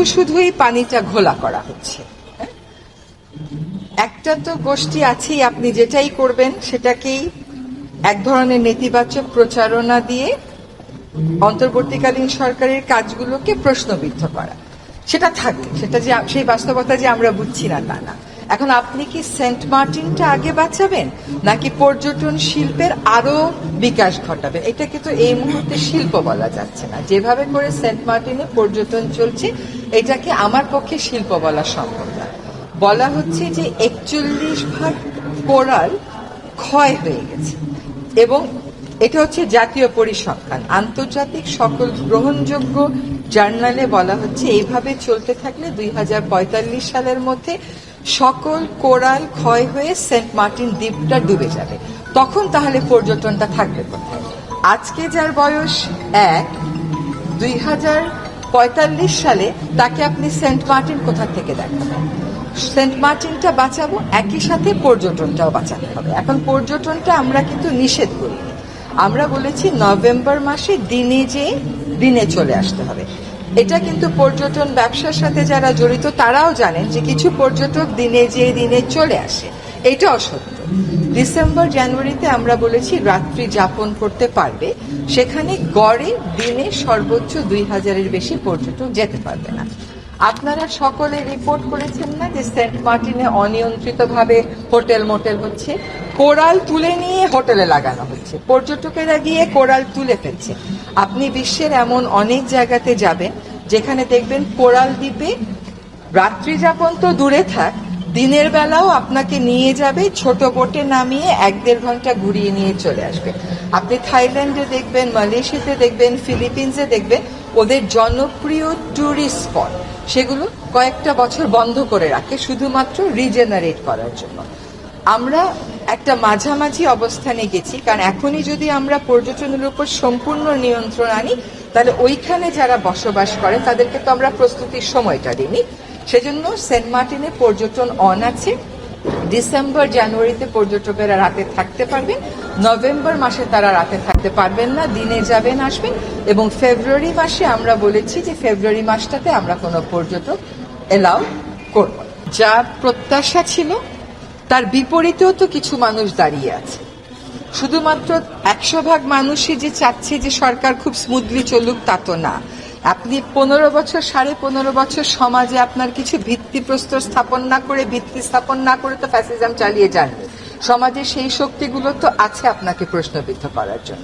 শুধু শুধুই পানিটা ঘোলা করা হচ্ছে? একটা তো গোষ্ঠী আছেই, আপনি যেটাই করবেন সেটাকেই এক ধরনের নেতিবাচক প্রচারণা দিয়ে অন্তর্বর্তীকালীন সরকারের কাজগুলোকে প্রশ্নবিদ্ধ করা সেটা থাকে সেটা যে, সেই বাস্তবতা যে আমরা বুঝছি না, তা না এখন আপনি কি সেন্ট মার্টিনটা আগে বাঁচাবেন, নাকি পর্যটন শিল্পের আরও বিকাশ ঘটাবেন এটাকে তো এই মুহূর্তে শিল্প বলা যাচ্ছে না। যেভাবে করে সেন্ট মার্টিনে পর্যটন চলছে, এটাকে আমার পক্ষে শিল্প বলা সম্ভব না। বলা হচ্ছে যে একচল্লিশ ভাগ কোরাল ক্ষয় হয়ে গেছে। এবং এটা হচ্ছে জাতীয় পরিসংখ্যান। আন্তর্জাতিক সকল গ্রহণযোগ্য জার্নালে বলা হচ্ছে, এইভাবে চলতে থাকলে দুই হাজার পঁয়তাল্লিশ সালের মধ্যে সকল কোরাল ক্ষয় হয়ে সেন্ট মার্টিন দ্বীপটা ডুবে যাবে। তখন তাহলে পর্যটনটা থাকবে কোথায়? আজকে যার বয়স এক, দুই হাজার পঁয়তাল্লিশ সালে তাকে আপনি সেন্ট মার্টিন কোথা থেকে দেখাবেন? সেন্ট মার্টিনটা বাঁচাবো, একই সাথে পর্যটনটাও বাঁচাতে হবে। এখন পর্যটনটা আমরা কিন্তু নিষেধ করিনি। আমরা বলেছি নভেম্বর মাসে দিনে যে দিনে চলে আসতে হবে। এটা কিন্তু পর্যটন ব্যবসার সাথে যারা জড়িত, তারাও জানেন যে কিছু পর্যটক দিনে যে দিনে চলে আসে। এটা অসত্য। ডিসেম্বর, জানুয়ারিতে আমরা বলেছি রাত্রি যাপন করতে পারবে। সেখানে গড়ে দিনে সর্বোচ্চ দুই হাজারের বেশি পর্যটক যেতে পারবে না। আপনারা সকলে রিপোর্ট করেছেন না যে সেন্ট মার্টিনে অনিয়ন্ত্রিতভাবে হোটেল মোটেল হচ্ছে? কোরাল তুলে নিয়ে হোটেলে লাগানো হচ্ছে। পর্যটকেরা গিয়ে কোরাল তুলে ফেলছে। আপনি বিশ্বের এমন অনেক জায়গাতে যাবেন যেখানে দেখবেন কোরাল দ্বীপে রাত্রি যাপন তো দূরে থাক, দিনের বেলাও আপনাকে নিয়ে যাবে, ছোট বোটে নামিয়ে এক দেড় ঘণ্টা ঘুরিয়ে নিয়ে চলে আসবে। আপনি থাইল্যান্ডে দেখবেন, মালয়েশিয়াতে দেখবেন, ফিলিপিন্সে দেখবেন ওদের জনপ্রিয় ট্যুরিস্ট স্পট সেগুলো কয়েকটা বছর বন্ধ করে রাখে, শুধুমাত্র রিজেনারেট করার জন্য। আমরা একটা মাঝামাঝি অবস্থানে গেছি, কারণ এখনই যদি আমরা পর্যটনের উপর সম্পূর্ণ নিয়ন্ত্রণ আনি, তাহলে ওইখানে যারা বসবাস করে, তাদেরকে তো আমরা প্রস্তুতির সময়টা দিইনি। সেজন্য সেন্ট মার্টিনে পর্যটন অন আছে। ডিসেম্বর জানুয়ারিতে পর্যটকেরা রাতে থাকতে পারবেন, নভেম্বর মাসে তারা রাতে থাকতে পারবেন না, দিনে যাবেন, আসবেন এবং ফেব্রুয়ারি মাসে আমরা বলেছি যে ফেব্রুয়ারি মাসটাতে আমরা কোনো পর্যটক এলাও করব যা প্রত্যাশা ছিল, তার বিপরীতেও তো কিছু মানুষ দাঁড়িয়ে আছে। শুধুমাত্র একশো ভাগ মানুষই যে চাচ্ছে যে সরকার খুব স্মুথলি চলুক, তা তো না। আপনি পনেরো বছর, সাড়ে পনেরো বছর সমাজে আপনার কিছু ভিত্তিপ্রস্তর স্থাপন না করে, ভিত্তি স্থাপন না করে তো ফ্যাসিজম চালিয়ে যান। সমাজে সেই শক্তিগুলো তো আছে আপনাকে প্রশ্নবিদ্ধ করার জন্য।